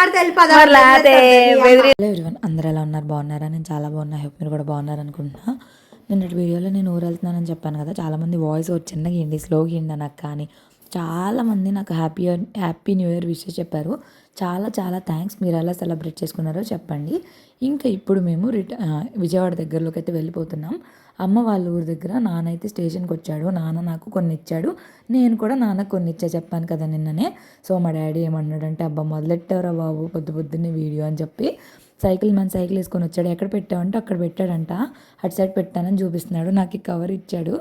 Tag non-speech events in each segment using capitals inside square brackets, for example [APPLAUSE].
మాట్లాడితే వెళ్ళిపోదాం. ఎవ్రీవన్ అందరు ఎలా ఉన్నారు? బాగున్నారా? నేను చాలా బాగున్నా. హెల్ప్ మీరు కూడా బాగున్నారు అనుకుంటున్నా. నిన్నటి వీడియోలో నేను ఊరు వెళ్తున్నానని చెప్పాను కదా. చాలామంది వాయిస్ ఒక చిన్నగా ఇండి స్లోగా ఇండి నాకు కానీ చాలామంది నాకు happy happy new year wishes చెప్పారు. చాలా చాలా థ్యాంక్స్ మీరు ఎలా సెలబ్రేట్ చేసుకున్నారో చెప్పండి. ఇంకా ఇప్పుడు మేము రిట విజయవాడ దగ్గరలోకి అయితే వెళ్ళిపోతున్నాం. అమ్మ వాళ్ళ ఊరి దగ్గర నాన్నైతే స్టేషన్కి వచ్చాడు. నాన్న నాకు కొన్ని ఇచ్చాడు. నేను కూడా నాన్నకు కొన్ని ఇచ్చా. చెప్పాను కదా నిన్ననే. సో మా డాడీ ఏమన్నాడంటే అబ్బా మొదలెట్టారా బాబు పొద్దు పొద్దున్నే వీడియో అని చెప్పి. సైకిల్ మన సైకిల్ వేసుకొని వచ్చాడు. ఎక్కడ పెట్టావంటే అక్కడ పెట్టాడంట. అటు సైడ్ పెట్టానని చూపిస్తున్నాడు. నాకు ఈ కవర్ ఇచ్చాడు.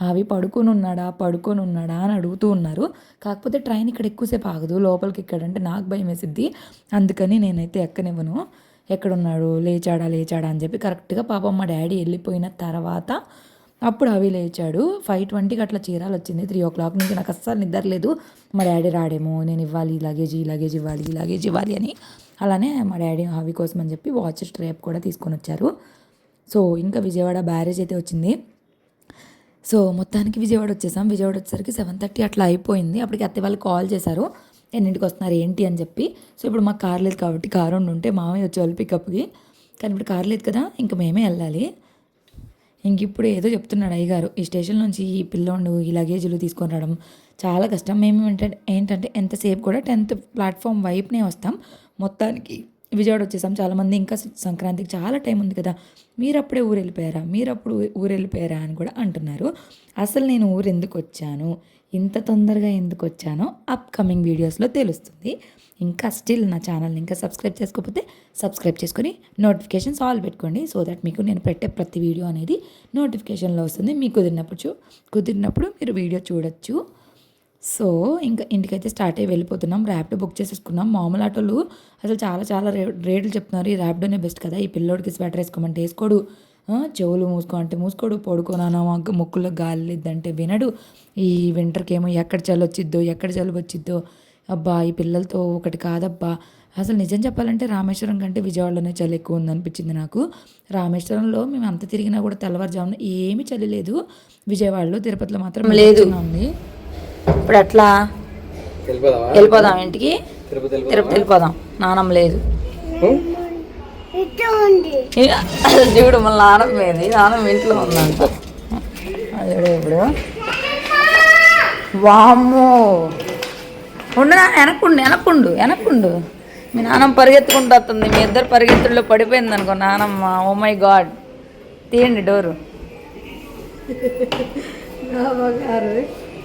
అవి పడుకునున్నాడా పడుకునున్నాడా పడుకొని ఉన్నాడా అని అడుగుతూ ఉన్నారు. కాకపోతే ట్రైన్ ఇక్కడ ఎక్కువసేపు ఆగదు లోపలికి ఎక్కడంటే నాకు భయం వేసిద్ది. అందుకని నేనైతే ఎక్కనివ్వను. ఎక్కడున్నాడు లేచాడా లేచాడా అని చెప్పి కరెక్ట్గా పాపం మా డాడీ వెళ్ళిపోయిన తర్వాత అప్పుడు అవి లేచాడు. ఫైవ్ ట్వంటీకి అట్లా చీరాలు వచ్చింది. త్రీ ఓ క్లాక్ నుంచి నాకు అస్సలు నిద్ర లేదు. మా డాడీ రాడేమో నేను ఇవ్వాలి ఈ లగేజ్ ఈ లగేజ్ ఇవ్వాలి ఈ లగేజ్ ఇవ్వాలి అని. అలానే మా డాడీ అవి కోసం అని చెప్పి వాచ్ స్ట్రేప్ కూడా తీసుకొని వచ్చారు. సో ఇంకా విజయవాడ బ్యారేజ్ అయితే వచ్చింది. సో మొత్తానికి విజయవాడ వచ్చేసాం. విజయవాడ వచ్చేసరికి సెవెన్ థర్టీ అట్లా అయిపోయింది. అప్పటికి అత్తయ్య వాళ్ళు కాల్ చేశారు. ఎన్నింటికి వస్తున్నారు ఏంటి అని చెప్పి. సో ఇప్పుడు మాకు కార్ లేదు కాబట్టి కారు ఉంటే మామయ్య వచ్చేవాళ్ళు పికప్కి కానీ ఇప్పుడు కార్ లేదు కదా ఇంకా మేమే వెళ్ళాలి. ఇంక ఇప్పుడు ఏదో చెప్తున్నాడు అయ్యగారు. ఈ స్టేషన్ నుంచి ఈ పిల్లోండు ఈ లగేజీలు తీసుకొని రావడం చాలా కష్టం. మేము ఏంటంటే ఏంటంటే ఎంతసేపు కూడా టెన్త్ ప్లాట్ఫామ్ వైపునే వస్తాం. మొత్తానికి విజయవాడ వచ్చేసాం. చాలామంది ఇంకా సంక్రాంతికి చాలా టైం ఉంది కదా. మీరు అప్పుడే ఊరు వెళ్ళిపోయారా మీరు అప్పుడు ఊరు వెళ్ళిపోయారా అని కూడా అంటున్నారు. అసలు నేను ఊరు ఎందుకు వచ్చాను ఇంత తొందరగా ఎందుకు వచ్చానో అప్కమింగ్ వీడియోస్లో తెలుస్తుంది. ఇంకా స్టిల్ నా ఛానల్ని ఇంకా సబ్స్క్రైబ్ చేసుకోకపోతే సబ్స్క్రైబ్ చేసుకొని నోటిఫికేషన్స్ ఆల్ పెట్టుకోండి. సో దట్ మీకు నేను పెట్టే ప్రతి వీడియో అనేది నోటిఫికేషన్లో వస్తుంది. మీకు కుదిరినప్పుడు కుదిరినప్పుడు మీరు వీడియో చూడొచ్చు. సో ఇంకా ఇంటికైతే స్టార్ట్ అయ్యి వెళ్ళిపోతున్నాం. ర్యాపిడో బుక్ చేసేసుకున్నాం. మామూలు ఆటోలు అసలు చాలా చాలా రే రేట్లు చెప్తున్నారు. ఈ ర్యాపిడోనే బెస్ట్ కదా. ఈ పిల్లోడికి స్వెటర్ వేసుకోమంటే వేసుకోడు. చెవులు మూసుకో అంటే మూసుకోడు. పడుకోనా ముక్కుల్లో గాలి లేదంటే వినడు. ఈ వింటర్కి ఏమో ఎక్కడ చలి వచ్చిద్దో ఎక్కడ జలుబు వచ్చిద్దో అబ్బా ఈ పిల్లలతో ఒకటి కాదబ్బా. అసలు నిజం చెప్పాలంటే రామేశ్వరం కంటే విజయవాడలోనే చలి ఎక్కువ ఉందనిపించింది నాకు. రామేశ్వరంలో మేము అంత తిరిగినా కూడా తెల్లవారుజామున ఏమీ చలి లేదు. విజయవాడలో తిరుపతిలో మాత్రం లేదు. ఉంది. ఇప్పుడు ఎట్లా వెళ్ళిపోదాం ఇంటికి. తిరుపతి వెళ్ళిపోదాం. నానమ్మ లేదు. చూడు మళ్ళీ నానమ్మ ఏది నానమ్మ ఇంట్లో ఉందంట. అది ఇప్పుడు. వామ్మో. ఉండు నా వెనక్కుండు వెనక్కుండు వెనక్కుండు. మీ నాన్నమ్మ పరిగెత్తుకుంటూ వస్తుంది. మీ ఇద్దరు పరిగెత్తుల్లో పడిపోయింది అనుకో నానమ్మ. Oh my god. తీయండి డోరు.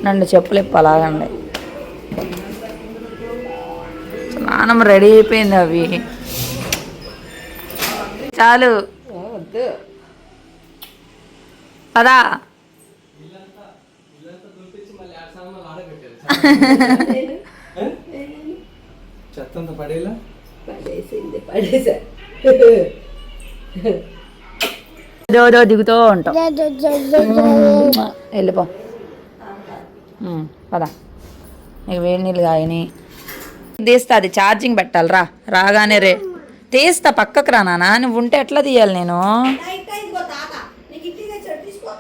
నన్ను చెప్పులు ఇప్పాలాగండి నానమ్మ రెడీ అయిపోయింది అవి. చాలు. పదా. చెత్త అంతా పడేలా? పడేసింది పడేసా. ఏదో దిగుతూ ఉంటాం. వెళ్ళిపో. పద. నీకు వేడి నీళ్ళు కాయని తీస్తా అది ఛార్జింగ్ పెట్టాలి రా. రాగానే రే. తీస్తా పక్కకు రా నాన్న. నువ్వు ఉంటే ఎట్లా తీయాలి నేను? ఇదిగో తాత నీకు ఇంటికి తెచ్చాడు తీసుకో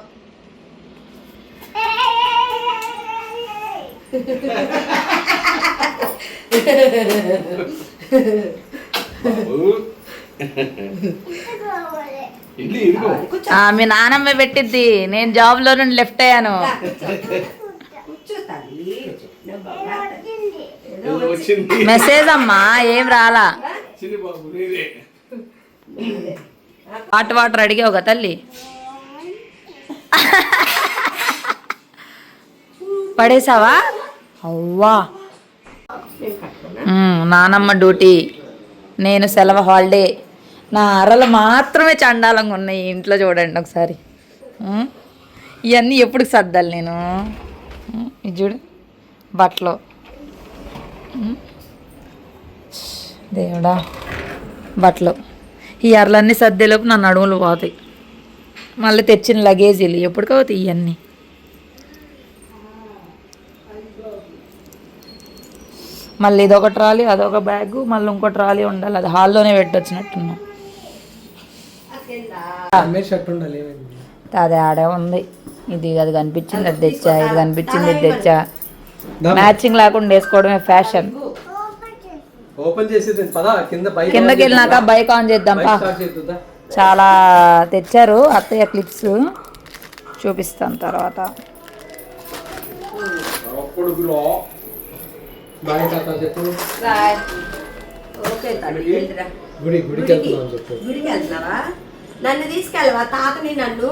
ఇల్లు ఇదిగో. ఆ, మీ నానమ్మ పెట్టిద్ది. నేను జాబ్లో నుండి లెఫ్ట్ అయ్యాను కూర్చో తల్లి ఏదో వచ్చింది మెసేజ్ అమ్మా ఏం రాలా? చిన్ని బాబు నీదే. వాటర్ వాటర్ అడిగావు కదా తల్లి. పడేసావా? అవ్వా. నానమ్మ డ్యూటీ. నేను సెలవు హాలిడే. నా అరలు మాత్రమే చండాలంగా ఉన్నాయి ఈ ఇంట్లో చూడండి ఒకసారి. ఇవన్నీ ఎప్పుడు సర్దాలి నేను? ఇది చూడు బట్టలు దేవుడా బట్టలు ఈ అరలన్నీ సర్దేలోపు నా నడుములు పోతాయి మళ్ళీ తెచ్చిన లగేజీలు ఎప్పటికవుతాయి ఇవన్నీ మళ్ళీ ఇదొక ట్రాలీ అదొక బ్యాగ్ మళ్ళీ ఇంకో ట్రాలీ ఉండాలి అది హాల్లోనే పెట్టొచ్చినట్టున్నా అదే ఆడే ఉంది ఇది అది కనిపించింది అది తెచ్చా ఇది కనిపించింది ఇది తెచ్చా. మ్యాచింగ్ లేకుండా వేసుకోవడమే ఫ్యాషన్ ఓపెన్ చేసేది పదా కింద బైక్ కిందకి వెళ్ళినాక బైక్ ఆన్ చేద్దాం పా. చాలా తెచ్చారు అత్తయ్య క్లిప్స్ చూపిస్తాను తర్వాత. నన్ను తీసుకెళ్ళవా? తాతని నన్ను?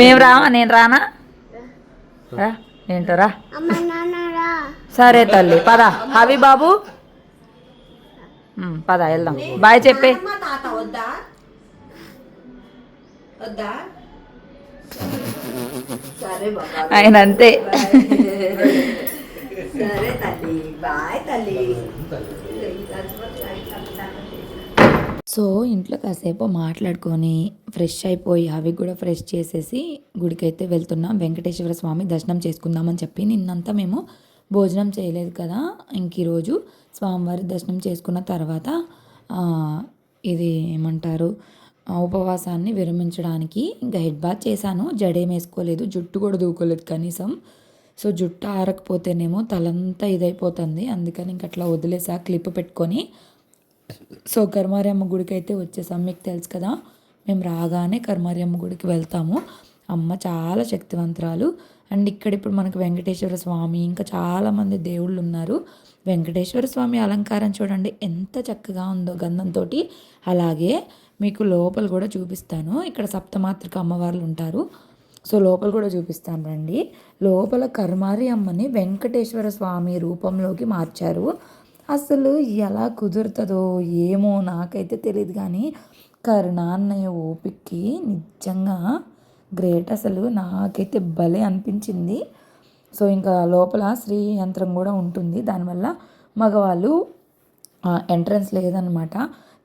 మేము రామా నేను రానా? రా ఏంటో రా. సరే తల్లి పద. హవి బాబు? పద వెళ్దాం. బాయ్ చెప్పే. ఆయన అంతే. సరే తల్లి బాయ్ తల్లి. సో ఇంట్లో కాసేపు మాట్లాడుకొని ఫ్రెష్ అయిపోయి అవి కూడా ఫ్రెష్ చేసేసి గుడికైతే వెళ్తున్నాం. వెంకటేశ్వర స్వామి దర్శనం చేసుకుందామని చెప్పి నిన్నంతా మేము భోజనం చేయలేదు కదా. ఇంక ఈరోజు స్వామివారి దర్శనం చేసుకున్న తర్వాత ఇది ఏమంటారు ఉపవాసాన్ని విరమించడానికి ఇంకా హెడ్ బాత్ చేశాను. జడేం వేసుకోలేదు జుట్టు కూడా దూకోలేదు కనీసం. సో జుట్టు ఆరకపోతేనేమో తలంతా ఇదైపోతుంది. అందుకని ఇంక అట్లా వదిలేసా క్లిప్ పెట్టుకొని సో కర్మారియమ్మ గుడికి అయితే వచ్చేసాం. మీకు తెలుసు కదా మేము రాగానే కర్మారియమ్మ గుడికి వెళ్తాము. అమ్మ చాలా శక్తివంతురాలు. అండ్ ఇక్కడ ఇప్పుడు మనకు వెంకటేశ్వర స్వామి ఇంకా చాలామంది దేవుళ్ళు ఉన్నారు. వెంకటేశ్వర స్వామి అలంకారం చూడండి ఎంత చక్కగా ఉందో గంధంతో అలాగే మీకు లోపల కూడా చూపిస్తాను. ఇక్కడ సప్తమాత్రిక అమ్మవార్లు ఉంటారు. సో లోపల కూడా చూపిస్తాను రండి. లోపల కర్మారి అమ్మని వెంకటేశ్వర స్వామి రూపంలోకి మార్చారు. అసలు ఎలా కుదురుతుందో ఏమో నాకైతే తెలియదు కానీ కరుణ అన్నయ్య ఓపిక్కి నిజంగా గ్రేట్. అసలు నాకైతే భలే అనిపించింది. సో ఇంకా లోపల శ్రీ యంత్రం కూడా ఉంటుంది. దానివల్ల మగవాళ్ళు ఎంట్రన్స్ లేదనమాట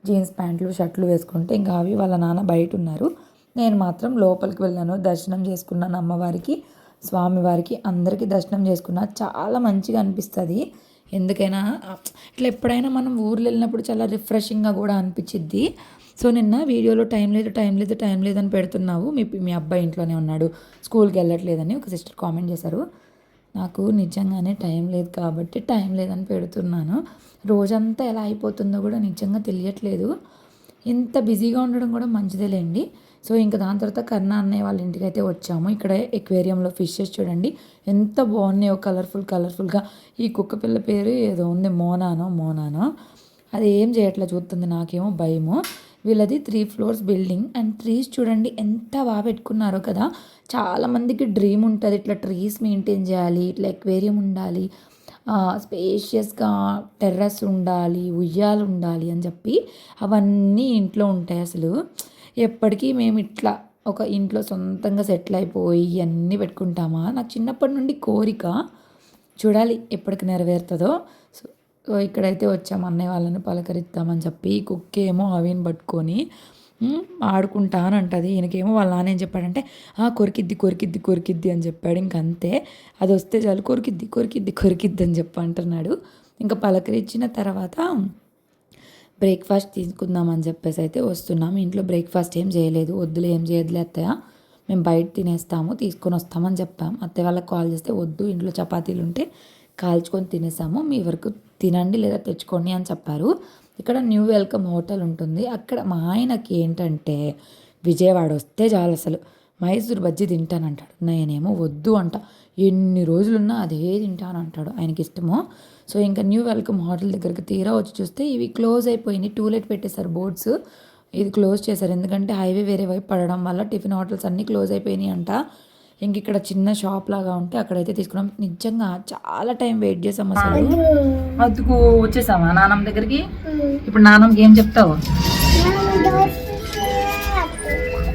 జీన్స్ ప్యాంట్లు షర్ట్లు వేసుకుంటే ఇంకా అవి వాళ్ళ నాన్న బయట ఉన్నారు నేను మాత్రం లోపలికి వెళ్ళాను దర్శనం చేసుకున్నాను అమ్మవారికి స్వామివారికి అందరికీ దర్శనం చేసుకున్నా. చాలా మంచిగా అనిపిస్తుంది. ఎందుకైనా ఇట్లా ఎప్పుడైనా మనం ఊర్లో వెళ్ళినప్పుడు చాలా రిఫ్రెషింగ్గా కూడా అనిపించిద్ది. సో నిన్న వీడియోలో టైం లేదు టైం లేదు టైం లేదని పెడుతున్నావు. మీ మీ అబ్బాయి ఇంట్లోనే ఉన్నాడు. స్కూల్కి వెళ్ళట్లేదని ఒక సిస్టర్ కామెంట్ చేశారు. నాకు నిజంగానే టైం లేదు కాబట్టి టైం లేదని పెడుతున్నాను. రోజంతా ఎలా అయిపోతుందో కూడా నిజంగా తెలియట్లేదు. ఇంత బిజీగా ఉండడం కూడా మంచిదేలేండి. సో ఇంకా దాని తర్వాత కర్ణ అన్నయ్య వాళ్ళ ఇంటికి అయితే వచ్చాము. ఇక్కడ ఎక్వేరియంలో ఫిషెస్ చూడండి. ఎంత బాగున్నాయో కలర్ఫుల్ కలర్ఫుల్గా ఈ కుక్క పిల్ల పేరు ఏదో ఉంది మోనానో మోనానో. అది ఏం చేయట్లా చూస్తుంది నాకేమో భయము. వీళ్ళది three floors building and trees చూడండి ఎంత బాగా పెట్టుకున్నారో కదా. చాలామందికి డ్రీమ్ ఉంటుంది ఇట్లా ట్రీస్ మెయింటైన్ చేయాలి ఇట్లా ఎక్వేరియం ఉండాలి స్పేషియస్గా టెర్రస్ ఉండాలి ఉయ్యాలు ఉండాలి అని చెప్పి అవన్నీ ఇంట్లో ఉంటాయి అసలు. ఎప్పటికీ మేము ఇట్లా ఒక ఇంట్లో సొంతంగా సెటిల్ అయిపోయి అన్నీ పెట్టుకుంటామా? నాకు చిన్నప్పటి నుండి కోరిక చూడాలి ఎప్పటికి నెరవేరుతుందో. సో ఇక్కడైతే వచ్చాము అన్నయ్య వాళ్ళని పలకరిద్దామని చెప్పి కుక్క ఏమో అవిని పట్టుకొని ఆడుకుంటానంటది. ఈయనకేమో వాళ్ళ నాన్న ఏం చెప్పాడంటే "ఆ, కొరికిద్ది కొరికిద్ది కొరికిద్ది అని చెప్పాడు. ఇంక అంతే. అది వస్తే చాలు కొరికిద్ది కొరికిద్ది కొరికిద్ది అని చెప్పి అంటున్నాడు. ఇంకా పలకరించిన తర్వాత బ్రేక్ఫాస్ట్ తీసుకుందామని చెప్పేసి అయితే వస్తున్నాం. ఇంట్లో బ్రేక్ఫాస్ట్ ఏం చేయలేదు. వద్దులే ఏం చేయదులే అత్తయ్య. మేము బయట తినేస్తాము తీసుకొని వస్తామని చెప్పాం. అత్తయ్య వాళ్ళకి కాల్ చేస్తే వద్దు ఇంట్లో చపాతీలు ఉంటే కాల్చుకొని తినేసాము. మీ వరకు తినండి లేదా తెచ్చుకోండి అని చెప్పారు. ఇక్కడ న్యూ వెల్కమ్ హోటల్ ఉంటుంది. అక్కడ మా ఆయనకి ఏంటంటే విజయవాడ వస్తే చాలు అసలు. మైసూర్ బజ్జీ తింటానంటాడు. నేనేమో వద్దు అంట. ఎన్ని రోజులున్నా అదే తింటాను అంటాడు ఆయనకి ఇష్టమో. సో ఇంకా న్యూ వెల్కమ్ హోటల్ దగ్గరికి తీరా వచ్చి చూస్తే ఇవి క్లోజ్ అయిపోయినాయి. టూలెట్ పెట్టేశారు బోర్డ్స్. ఇది క్లోజ్ చేశారు. ఎందుకంటే హైవే వేరే వైపు పడడం వల్ల టిఫిన్ హోటల్స్ అన్నీ క్లోజ్ అయిపోయినాయి అంట. ఇంక ఇక్కడ చిన్న షాప్ లాగా ఉంటే అక్కడైతే తీసుకున్నాం. నిజంగా చాలా టైం వెయిట్ చేసాం అసలు. అందుకు వచ్చేసావా నానమ్మ దగ్గరికి? ఇప్పుడు నానమ్మకి ఏం చెప్తావు?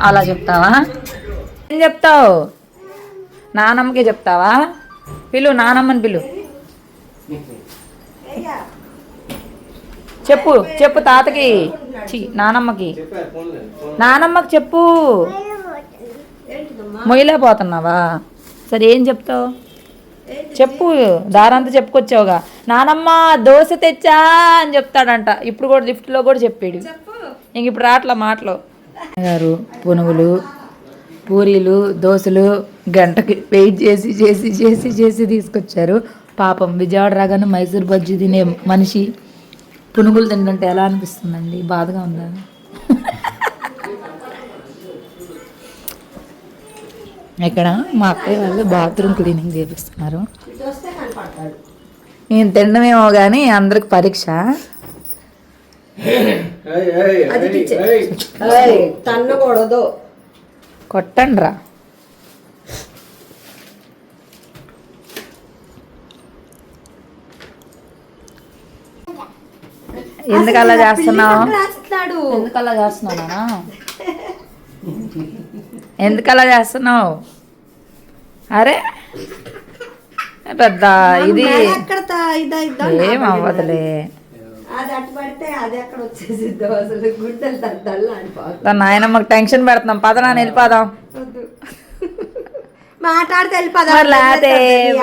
అలా చెప్తావా? ఏం చెప్తావు? నానమ్మకే చెప్తావా? పిలు నానమ్మని పిలు. చెప్పు చెప్పు తాతకి. ఛీ, నానమ్మకి. నానమ్మకి చెప్పు. మొయ్యలేకపోతున్నావా సరే ఏం చెప్తావు? చెప్పు దారంతా చెప్పుకొచ్చావుగా. నానమ్మ దోశ తెచ్చా అని చెప్తాడంట. ఇప్పుడు కూడా లిఫ్ట్లో కూడా చెప్పాడు. ఇంక ఇప్పుడు రాట్ల మాటలు. గారు పునుగులు పూరీలు దోశలు గంటకి వెయిట్ చేసి చేసి చేసి చేసి తీసుకొచ్చారు. పాపం విజయవాడ రాగానే మైసూర్ బజ్జీ తినే మనిషి పునుగులు తింటుంటే ఎలా అనిపిస్తుందండి? బాధగా ఉందా? ఇక్కడ మా అక్కయ్య వాళ్ళు బాత్రూమ్ క్లీనింగ్ చేపిస్తున్నారు. నేను తినడమేమో కానీ అందరికి పరీక్ష. ఏయ్, ఏయ్, అది ఏయ్, పిచ్చే. ఏయ్. ఏయ్, తన్నకూడదు. కొట్టండి రా ఎందుకు అలా చేస్తున్నావు? రాస్తున్నాడు? ఎందుకు అలా చేస్తున్నానా ఎందుకు అలా చేస్తున్నావు? అరే పెద్ద ఇది ఏం అవ్వదులే. పడితే అది ఎక్కడ వచ్చేసిద్దో అసలు? గుడ్డలు దద్దల్లా ఆడిపోతుంది దాని నాయనమ్మకి టెన్షన్ పెడుతున్నాం పద నాన్న వెళ్ళిపోదాం. మాట్లాడితే వెళ్ళిపోదాం. మరి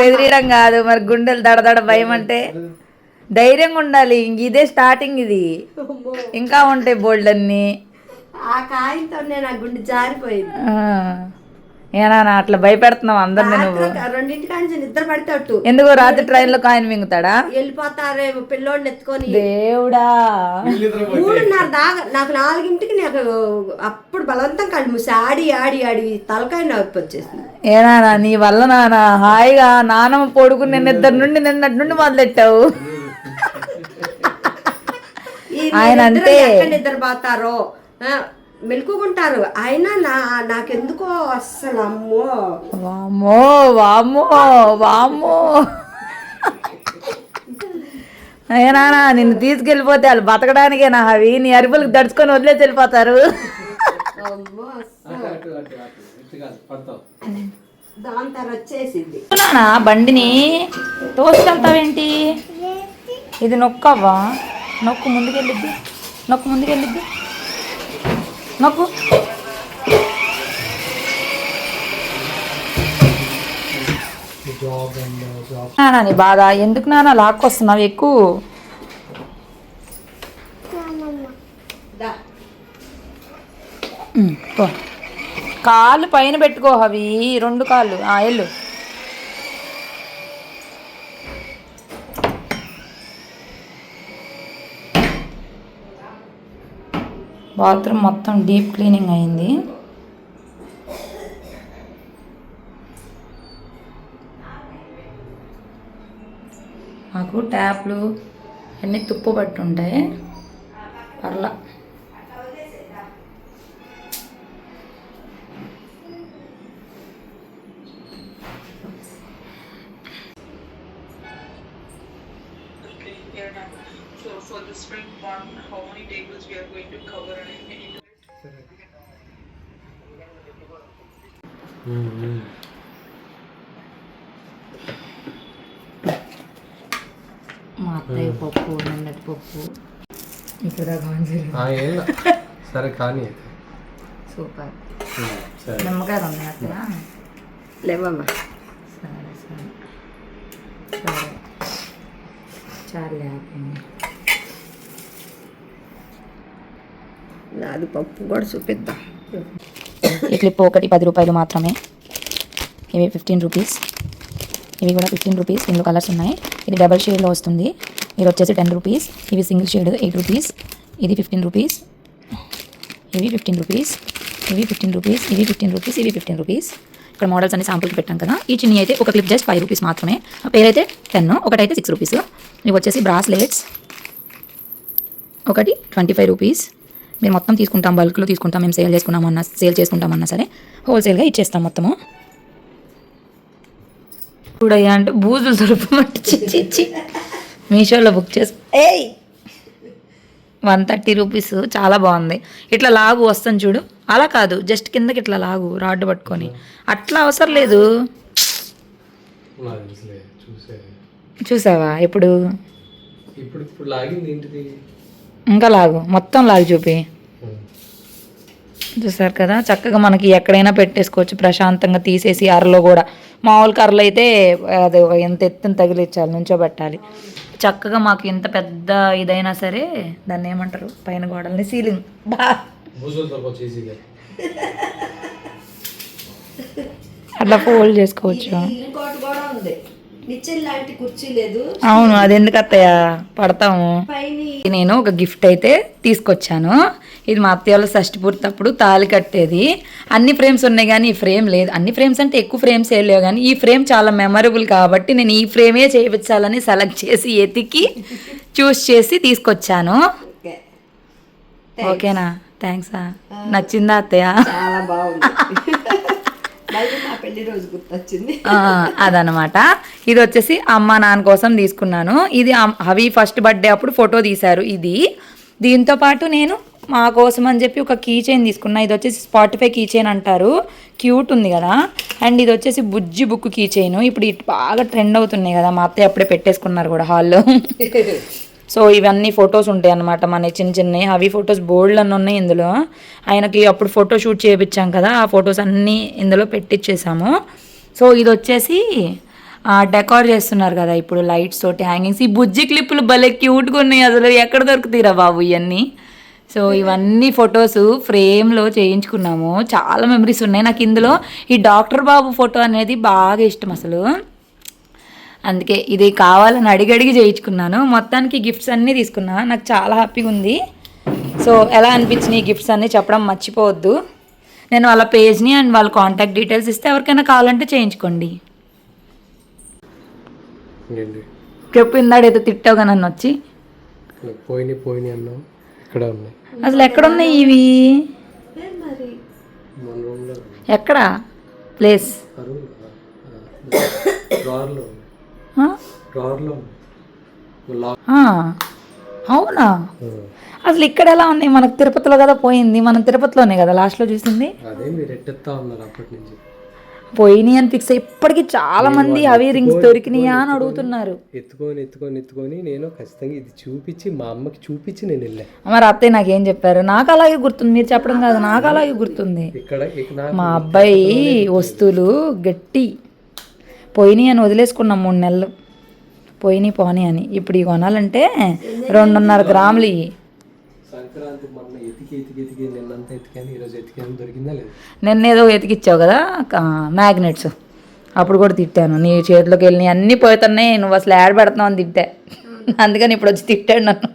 బెదిరియడం కాదు. మరి గుండెలు దడదడ భయం అంటే ధైర్యంగా ఉండాలి. ఇంక ఇదే స్టార్టింగ్ ఇది. ఇంకా ఉంటాయి బోల్డ్ అన్ని ఆ కాయంతో నా గుండె జారిపోయింది. ఏనా అట్లా భయపెడుతున్నావు అందరిని నువ్వు. రెండింటి నిద్ర పడితే అట్టు. ఎందుకు రాత్రి ట్రైన్లో కాయిన్ మింగుతాడా? వెళ్ళిపోతారేమో పిల్లోడిని ఎత్తుకొని. దేవుడా. మూడున్నర దాకా నాకు నాలుగింటికి నాకు అప్పుడు బలవంతం కళ్ళు మూసి ఆడి ఆడి ఆడి తలకాయ నొప్పి వచ్చేసింది. ఏనా నీ వల్ల నాన్న హాయిగా నానమ్మ పొడుకుని నిన్న ఇద్దరు నుండి నిన్నటి నుండి మొదలెట్టావు. ఆయన అంటే- నిద్రపోతారో ఆ, మెలకుకుంటారు అయినా నా నాకెందుకో అస్సలు అమ్మో. వామ్మో వామ్మో వామ్మో. ఏనా నిన్ను తీసుకెళ్ళిపోతే వాళ్ళు బతకడానికే నా అవి నీ అరుపులకు దడుచుకొని వదిలేసి వెళ్ళిపోతారు. దాని తర్వాత వచ్చేసింది. నానా బండిని తోసుకెళ్తావేంటి ఇది నొక్కవ్వా నొక్కు ముందుకెళ్ళిద్ది నొక్కు ముందుకెళ్ళిద్ది. నొక్కు నానా నీ బాధ ఎందుకు నానా లాక్కొస్తున్నావు ఎక్కువ కాళ్ళు పైన పెట్టుకో అవి రెండు కాళ్ళు ఆ, వెళ్ళు బాత్రూమ్ మొత్తం డీప్ క్లీనింగ్ అయింది. మాకు ట్యాప్లు అన్నీ తుప్పు పట్టి ఉంటాయి పర్లా. Spring one, how many tables we are going to cover and any మా అత్తయ్య పప్పు నిన్నటి పప్పు. ఇక్కడ. [LAUGHS] సరే కానీ. అయితే. సూపర్. ఉమ్, సరే. నిమ్మకాయలు ఉన్నాయి అక్కడ లేవమ్మా. సరే సరే. సరే. చాలే ఆపండి నాది పప్పు కూడా చూపిద్దాం. ఈ క్లిప్ ఒకటి పది రూపాయలు మాత్రమే. ఇవి ఫిఫ్టీన్ రూపీస్ ఇవి కూడా ఫిఫ్టీన్ రూపీస్ ఇందులో కలర్స్ ఉన్నాయి. ఇది డబల్ షేడ్లో వస్తుంది. ఇది వచ్చేసి టెన్ రూపీస్ ఇవి సింగిల్ షేడ్ ఎయిట్ రూపీస్ ఇది ఫిఫ్టీన్ రూపీస్ ఇవి ఫిఫ్టీన్ రూపీస్ ఇవి ఫిఫ్టీన్ రూపీస్ ఇవి ఫిఫ్టీన్ రూపీస్ ఇవి ఫిఫ్టీన్ రూపీస్ ఇక్కడ మోడల్స్ అన్ని సాంపుల్కి పెట్టాం కదా. ఈ చిన్ని అయితే ఒక క్లిప్ జస్ట్ ఫైవ్ రూపీస్ మాత్రమే. పేరైతే టెన్ ఒకటైతే సిక్స్ రూపీస్ ఇవి వచ్చేసి బ్రాస్లెట్స్ ఒకటి ట్వంటీ ఫైవ్ రూపీస్ మేము మొత్తం తీసుకుంటాం బల్క్లో తీసుకుంటాం మేము సేల్ చేసుకున్నామన్నా సేల్ చేసుకుంటామన్నా సరే హోల్సేల్గా ఇచ్చేస్తాం మొత్తము. చూడయ్యా అంటే బూజులు దొరకమంటే చిచ్చి ఇచ్చి మీషోలో బుక్ చేసి ఏయ్! వన్ థర్టీ రూపీస్ చాలా బాగుంది. ఇట్లా లాగు వస్తాను చూడు. అలా కాదు జస్ట్ కిందకి ఇట్లా లాగు రాడ్ పట్టుకొని. అట్లా అవసరం లేదు. చూసావా ఇప్పుడు ఇప్పుడు ఇప్పుడు లాగింది ఏంటిది? ఇంకా లాగు. మొత్తం లాగు చూపి. చూసారు కదా? చక్కగా మనకి ఎక్కడైనా పెట్టేసుకోవచ్చు. ప్రశాంతంగా తీసేసి అరలో కూడా. మామూలు కర్రలు అయితే అది ఎంత ఎత్తున తగిలించాలి నుంచోబెట్టాలి చక్కగా మాకు ఎంత పెద్ద ఇదైనా సరే దాన్ని ఏమంటారు? పైన గోడల్ని సీలింగ్. బా. అట్లా ఫోల్డ్ చేసుకోవచ్చు. నిచ్చెన్ లాంటి కుర్చీ లేదు. అవును అది ఎందుకు అత్తయ్య? పడతాము. నేను ఒక గిఫ్ట్ అయితే తీసుకొచ్చాను. ఇది మా అత్తయ్య వాళ్ళ షష్టి పూర్తప్పుడు తాళి కట్టేది. అన్ని ఫ్రేమ్స్ ఉన్నాయి కానీ ఈ ఫ్రేమ్ లేదు. అన్ని ఫ్రేమ్స్ అంటే ఎక్కువ ఫ్రేమ్స్ ఏం లేవు కానీ ఈ ఫ్రేమ్ చాలా మెమరబుల్ కాబట్టి నేను ఈ ఫ్రేమే చేయించాలని సెలెక్ట్ చేసి ఎతికి చూస్ చేసి తీసుకొచ్చాను. ఓకే. ఓకేనా? థ్యాంక్స్ నచ్చిందా అత్తయ్య? చాలా బాగుంది. అదనమాట ఇది వచ్చేసి అమ్మ నాన్న కోసం తీసుకున్నాను. ఇది అవి ఫస్ట్ బర్త్డే అప్పుడు ఫోటో తీశారు ఇది. దీంతో పాటు నేను మా కోసం అని చెప్పి ఒక కీ చైన్ తీసుకున్నా. ఇది వచ్చేసి స్పాటిఫై కీ చైన్ అంటారు. క్యూట్ ఉంది కదా. అండ్ ఇది వచ్చేసి బుజ్జి బుక్ కీ చైన్. ఇప్పుడు ఇటు బాగా ట్రెండ్ అవుతున్నాయి కదా. మా అత్తయ్య అప్పుడే పెట్టేసుకున్నారు కూడా హాల్లో. [LAUGHS] సో ఇవన్నీ ఫొటోస్ ఉంటాయి అన్నమాట మన చిన్న చిన్నవి. అవి ఫొటోస్ బోల్డ్ అన్నీ ఉన్నాయి ఇందులో. ఆయనకి అప్పుడు ఫోటో షూట్ చేయించాం కదా ఆ ఫొటోస్ అన్నీ ఇందులో పెట్టించేసాము సో ఇది వచ్చేసి డెకార్ చేస్తున్నారు కదా ఇప్పుడు లైట్స్ తోటి హ్యాంగింగ్స్. ఈ బుజ్జి క్లిప్పులు భలే క్యూట్గా ఉన్నాయి అసలు. ఎక్కడ దొరుకుతాయిరా బాబు ఇవన్నీ సో ఇవన్నీ ఫొటోస్ ఫ్రేమ్లో చేయించుకున్నాము. చాలా మెమరీస్ ఉన్నాయి. నాకు ఇందులో ఈ డాక్టర్ బాబు ఫోటో అనేది బాగా ఇష్టం అసలు. అందుకే ఇది కావాలని అడిగి అడిగి చేయించుకున్నాను మొత్తానికి గిఫ్ట్స్ అన్నీ తీసుకున్నా నాకు చాలా హ్యాపీగా ఉంది సో ఎలా అనిపించినాయి గిఫ్ట్స్ అన్నీ చెప్పడం మర్చిపోవద్దు నేను వాళ్ళ పేజ్ని అండ్ వాళ్ళ కాంటాక్ట్ డీటెయిల్స్ ఇస్తే ఎవరికైనా కావాలంటే చేయించుకోండి చెప్పు ఇందాడేదో తిట్టావుగా నన్ను వచ్చి పోయినాయి పోయినాయి అన్నావు ఇక్కడ ఉన్నాయి అసలు ఎక్కడున్నాయి ఇవి మన రూమ్లో ఎక్కడ ప్లేస్ అవునా? అసలు ఇక్కడ ఎలా ఉన్నాయి మనకు తిరుపతిలో కదా పోయింది. మనం తిరుపతిలోనే కదా లాస్ట్లో చూసింది? పోయినాయి అని ఫిక్స్ ఇప్పటికి చాలా మంది అవి రింగ్స్ దొరికినాయా అని అడుగుతున్నారు. ఎత్తుకొని ఎత్తుకొని ఎత్తుకొని నేను ఖచ్చితంగా ఇది చూపించి మా అమ్మకి చూపించి నేను వెళ్ళా. మరి అత్తయ్య నాకేం చెప్పారు? నాకు అలాగే గుర్తుంది. మీరు చెప్పడం కాదు నాకు అలాగే గుర్తుంది. మా అబ్బాయి వస్తువులు గట్టి పోయినాయి అని వదిలేసుకున్నాం మూడు నెలలు. పోయినాయి పోనీ అని. ఇప్పుడు ఇవి కొనాలంటే రెండున్నర గ్రాములు ఇవి నిన్న ఏదో ఎతికిచ్చావు కదా మ్యాగ్నెట్స్. అప్పుడు కూడా తిట్టాను. నీ చేతిలోకి వెళ్ళి అన్నీ పోతున్నాయి నువ్వు అసలు యాడ్ పెడుతున్నావు అని తిట్టా. అందుకని ఇప్పుడు వచ్చి తిట్టాడు నన్ను.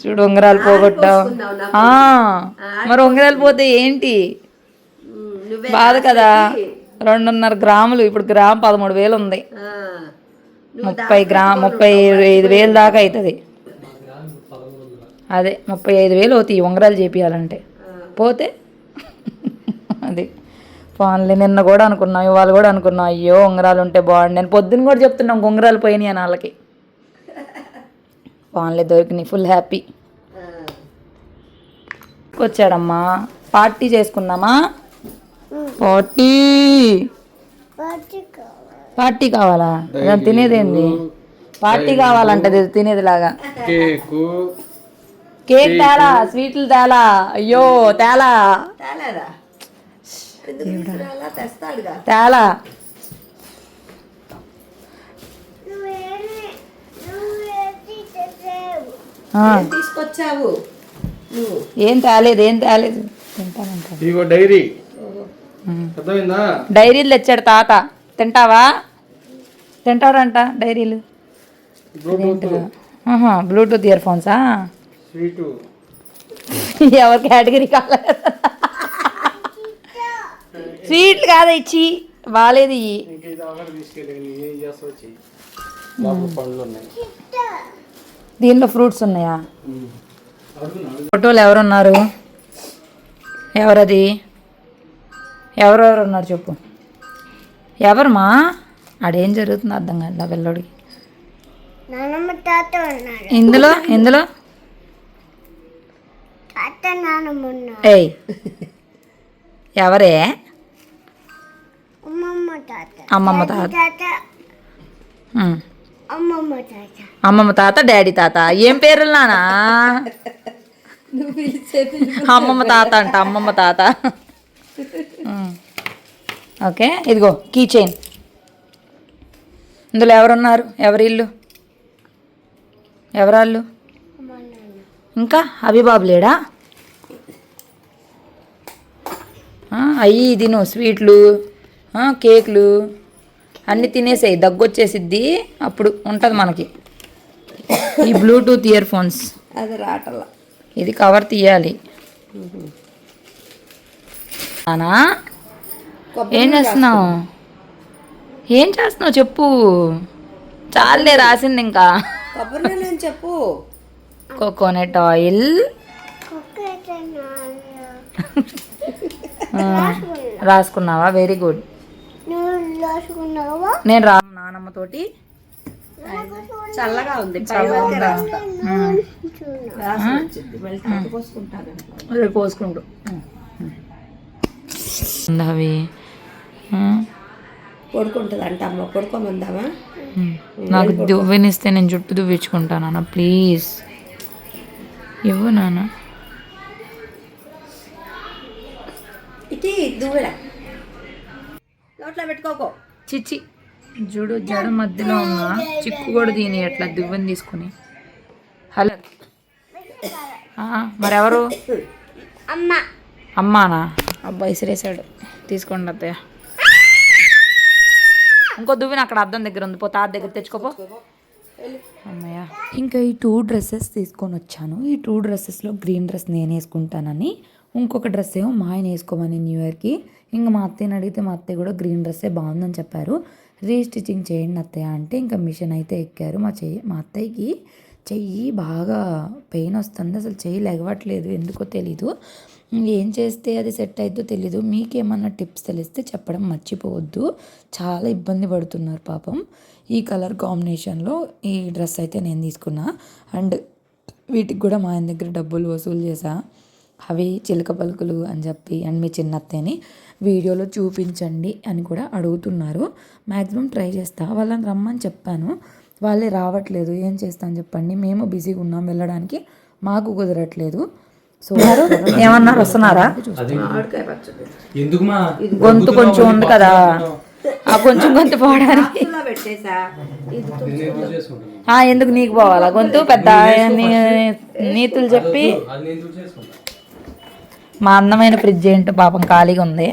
చూడు ఉంగరాలు పోగొట్టావు. ఆ, మరి ఉంగరాలు పోతే ఏంటి? బాధ కదా. రెండున్నర గ్రాములు ఇప్పుడు గ్రామ్ పదమూడు వేలు ఉంది. ముప్పై గ్రామ్ ముప్పై ఐదు వేలు దాకా అవుతుంది అదే ముప్పై ఐదు వేలు అవుతాయి ఉంగరాలు చేపియాలంటే. పోతే అది. ఫోన్లే నిన్న కూడా అనుకున్నాం ఇవాళ కూడా అనుకున్నాం అయ్యో ఉంగరాలు ఉంటే బాగుండు. నేను పొద్దున్న కూడా చెప్తున్నాం ఉంగరాలు పోయినాయి అని వాళ్ళకి. ఫోన్లే దొరికినాయి ఫుల్ హ్యాపీ. వచ్చాడమ్మా పార్టీ చేసుకుందామా? పార్టీ పార్టీ కావాలా. దాన్ని తినేదేంది పార్టీ కావాలంటది తినేది లాగా కేకు కేక్ తేలా స్వీట్లు తేలా. అయ్యో తేలా. తేలా. తీసుకొచ్చావు? ఏం తేలేదు ఏం తేలేదు. తింటానంట ఇదిగో డైరీ. డైరీలు తెచ్చాడు తాత. తింటావా? తింటాడంట డైరీలు. బ్లూటూత్. ఇయర్ ఫోన్సా? ఎవరి కేటగిరీ కాలేదు స్వీట్లు కాదా ఇచ్చి బాగాలేదు ఇవి దీనిలో ఫ్రూట్స్ ఉన్నాయా? ఫోటోలు ఎవరున్నారు? ఎవరది? ఎవరెవరు ఉన్నారు చెప్పు. ఎవరమ్మా ఆడేం జరుగుతుంది అర్థం కాదు ఆ పిల్లోడికి ఉన్నారు. ఇందులో? ఇందులో? ఏయ్. ఎవరే? అమ్మమ్మ తాత. అమ్మమ్మ తాత. తాత. ఉమ్. అమ్మమ్మ తాత. అమ్మమ్మ తాత డాడీ తాత. ఏం పేర్లు నానా? అమ్మమ్మ తాత అంట. అమ్మమ్మ తాత. [LAUGHS] ఓకే ఇదిగో కీ చైన్ ఇందులో ఎవరున్నారు? ఎవరి ఇల్లు ఎవరాళ్ళు? ఇంకా అభిబాబు లేడా? అయ్యి తిను స్వీట్లు కేకులు అన్ని తినేసేయి దగ్గు వచ్చేసిద్ది అప్పుడు ఉంటుంది మనకి. ఈ బ్లూటూత్ ఇయర్ ఫోన్స్. అది రాటల్లా ఇది కవర్ తీయాలి. నానా ఏం చేస్తున్నావు? ఏం చేస్తున్నావు చెప్పు. చాలే రాసింది ఇంకా. కొబ్బరి నూనె అని చెప్పు. Coconut oil. రాసుకున్నావా? Very good. నువ్వు రాసుకున్నావా? నేను రా నానమ్మతోటి చల్లగా ఉంది. పోసుకుంటాను. రేపు పోసుకుంటూ. అవి పడుకుంటుంది అంట అమ్మ పడుకోమందామా? నాకు దువ్వెనిస్తే నేను జుట్టు దువ్వించుకుంటాను నాన్న ప్లీజ్. ఇవ్వు నాన్న. దువ్వెడ నోట్లో పెట్టుకోకో. చిచి జుడు జడ మధ్యలో ఉన్న చిక్కు కూడా దీని అట్లా దువ్వెని తీసుకుని. హలో. మరెవరు? అమ్మ. అమ్మానా? అబ్బాయి ఇసిరేసాడు తీసుకోండి అత్తయ్య. ఇంకో దువ్విన అక్కడ అద్దం దగ్గర ఉంది. పో తాత దగ్గర తెచ్చుకోపో. అమ్మయ్య. ఇంకా ఈ టూ డ్రెస్సెస్ తీసుకొని వచ్చాను. ఈ టూ డ్రెస్సెస్లో గ్రీన్ డ్రెస్ నేను వేసుకుంటానని ఇంకొక డ్రెస్ ఏమో మా ఆయన వేసుకోమని న్యూ ఇయర్కి ఇంకా మా అత్తయ్యని అడిగితే మా అత్తయ్య కూడా గ్రీన్ డ్రెస్సే బాగుందని చెప్పారు. రీస్టిచ్చింగ్ చేయండి అత్తయ్య అంటే ఇంకా మిషన్ అయితే ఎక్కారు. మా చెయ్యి మా అత్తయ్యకి చెయ్యి బాగా పెయిన్ వస్తుంది. అసలు చెయ్యి లెగవట్లేదు. ఎందుకో తెలీదు. ఏం చేస్తే అది సెట్ అవుతుందో తెలీదు. మీకేమన్నా టిప్స్ తెలిస్తే చెప్పడం మర్చిపోవద్దు. చాలా ఇబ్బంది పడుతున్నారు పాపం. ఈ కలర్ కాంబినేషన్లో ఈ డ్రెస్ అయితే నేను తీసుకున్నా. అండ్ వీటికి కూడా మా ఆయన దగ్గర డబ్బులు వసూలు చేసా అవి చిలక పలుకులు అని చెప్పి అండ్ మీ చిన్నత్తని వీడియోలో చూపించండి అని కూడా అడుగుతున్నారు. మ్యాక్సిమం ట్రై చేస్తా. వాళ్ళని రమ్మని చెప్పాను. వాళ్ళే రావట్లేదు. ఏం చేస్తాను చెప్పండి. మేము బిజీగా ఉన్నాం వెళ్ళడానికి. మాకు కుదరట్లేదు. సో ఏమన్నారు? వస్తున్నారా? గొంతు కొంచెం ఉంది కదా. ఆ కొంచెం గొంతు పోవడానికి. ఎందుకు నీకు పోవాలా? గొంతు పెద్ద నీతులు చెప్పి. మా అందమైన ఫ్రిడ్జ్ ఏంటో పాపం ఖాళీగా ఉంది.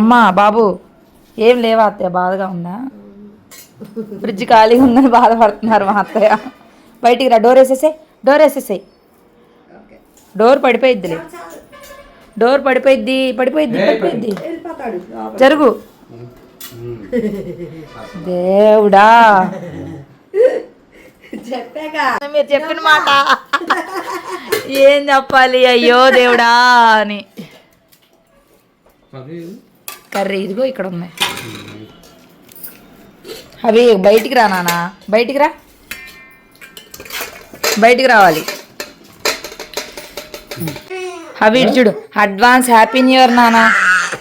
అమ్మా బాబు ఏం లేవా అత్తయ్య? బాధగా ఉందా? ఫ్రిడ్జ్ ఖాళీగా ఉందని బాధపడుతున్నారు మా అత్తయ్య. బయటికి రా డోర్ వేసేసే డోర్ వేసేసాయి. డోర్ పడిపోయిద్దిలే. డోర్ పడిపోయిద్ది పడిపోయిద్ది పడిపోయిద్ది. జరుగు. దేవుడా. చెప్పాక. మీరు చెప్పిన మాట. ఏం చెప్పాలి? అయ్యో దేవుడా అని. కర్రీ ఇదిగో ఇక్కడ ఉంది. అవి బయటికి రా నాన్న బయటికి రా. బయటికి రావాలి. అవి చూడు అడ్వాన్స్ హ్యాపీ న్యూ ఇయర్ నాన్న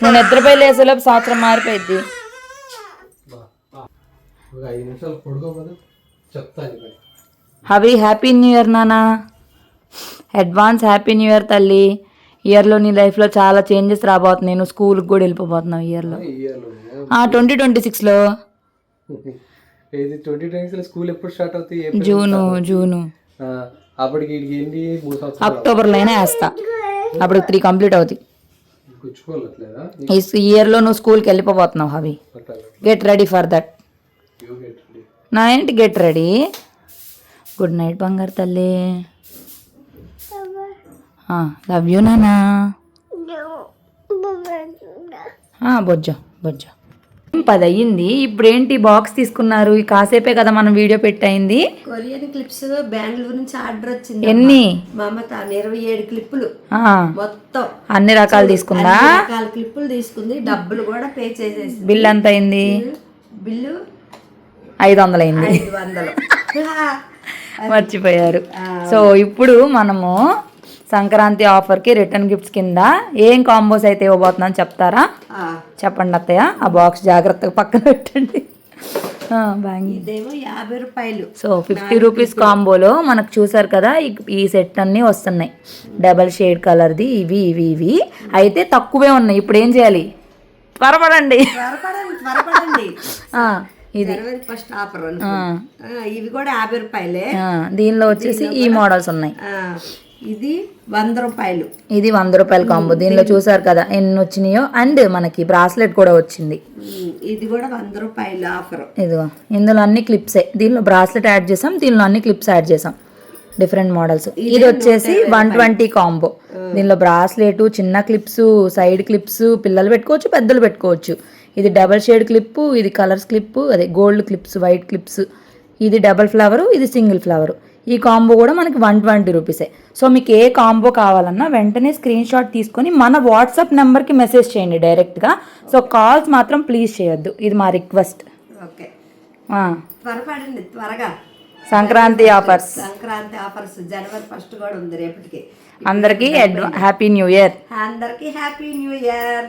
నువ్వు నిద్రపోయి లేసేలోపు సంవత్సరం మారిపోయింది అవి హ్యాపీ న్యూ ఇయర్ నాన్న అడ్వాన్స్ హ్యాపీ న్యూ ఇయర్ తల్లి. ఇయర్లో నీ లైఫ్లో చాలా చేంజెస్ రాబోతున్నాయి. నువ్వు స్కూల్కి కూడా వెళ్ళిపోతున్నావు ఇయర్లో ట్వంటీ ట్వంటీ సిక్స్లో స్కూల్ ఎప్పుడు స్టార్ట్ అవుతాయి? June June. అప్పటికి సంవత్సరాలు. అక్టోబర్లోనే వేస్తా. అప్పుడు త్రీ కంప్లీట్ అవుతాయి. గుచ్చుకోలేట్లేదా? ఈ ఇయర్లో నువ్వు స్కూల్కి వెళ్ళిపోతున్నావు హవి get ready for that you get ready నా ఏంటి గెట్ రెడీ గుడ్ నైట్ బంగారు తల్లి. లవ్ యూ నానా. బొజ్జ బొజ్జ. పది అయ్యింది ఇప్పుడు ఏంటి బాక్స్ తీసుకున్నారు కాసేపే కదా మనం వీడియో పెట్టయింది. కొరియన్ క్లిప్స్ బెంగళూరు నుంచి ఆర్డర్ వచ్చింది ఎన్ని? మమత ఇరవై ఏడు క్లిప్పులు మొత్తం. అన్ని రకాలు తీసుకుందా? రకాల క్లిప్పులు తీసుకుంది. డబ్బులు కూడా పే చేసేసి బిల్ ఎంత అయింది? బిల్లు ఐదు వందలు అయింది. ఐదు వందలు. [LAUGHS] మర్చిపోయారు. సో ఇప్పుడు మనము సంక్రాంతి ఆఫర్కి రిటర్న్ గిఫ్ట్స్ కింద ఏం కాంబోస్ అయితే ఇవ్వబోతున్నాను చెప్తారా? చెప్పండి అత్తయ్య. ఆ బాక్స్ జాగ్రత్తగా పక్కన పెట్టండి. యాభై రూపాయలు. సో ఫిఫ్టీ రూపీస్ కాంబోలో మనకు చూసారు కదా ఈ- సెట్ అన్నీ వస్తున్నాయి. డబల్ షేడ్ కలర్ది ఇవి ఇవి ఇవి. అయితే తక్కువే ఉన్నాయి. ఇప్పుడు ఏం చేయాలి? త్వరపడండి. ఇది. ఫస్ట్ ఆఫర్ ఇవి కూడా యాభై రూపాయలే. దీనిలో వచ్చేసి ఈ మోడల్స్ ఉన్నాయి. ఇది వంద రూపాయలు. ఇది వంద రూపాయల కాంబో. దీనిలో చూసారు కదా ఎన్ని వచ్చినాయో అండ్ మనకి బ్రాస్లెట్ కూడా వచ్చింది. ఇది కూడా వంద రూపాయలు ఆఫర్. ఇదిగో ఇందులో అన్ని క్లిప్సే. దీనిలో బ్రాస్లెట్ యాడ్ చేసాం దీనిలో అన్ని క్లిప్స్ యాడ్ చేసాం. Different models. ఇది వచ్చేసి వన్ ట్వంటీ కాంబో. దీనిలో బ్రాస్లెట్ చిన్న క్లిప్స్ సైడ్ క్లిప్స్ పిల్లలు పెట్టుకోవచ్చు పెద్దలు పెట్టుకోవచ్చు. ఇది డబల్ షేడ్ క్లిప్ ఇది కలర్స్ క్లిప్ అదే గోల్డ్ క్లిప్స్ వైట్ క్లిప్స్. ఇది డబల్ ఫ్లవర్ ఇది సింగిల్ ఫ్లవర్. ఈ కాంబో కూడా మనకి వన్ ట్వంటీ రూపీసే సో మీకు ఏ కాంబో కావాలన్నా వెంటనే స్క్రీన్ షాట్ తీసుకొని మన వాట్సాప్ నెంబర్కి మెసేజ్ చేయండి డైరెక్ట్గా. సో కాల్స్ మాత్రం ప్లీజ్ చేయొద్దు. ఇది మా రిక్వెస్ట్. ఓకే. త్వరపడండి త్వరగా. సంక్రాంతి ఆఫర్స్. సంక్రాంతి ఆఫర్స్ జనవరి ఫస్ట్ కూడా ఉంది రేపటికి. అందరికీ హ్యాపీ న్యూ ఇయర్. అందరికీ హ్యాపీ న్యూ ఇయర్.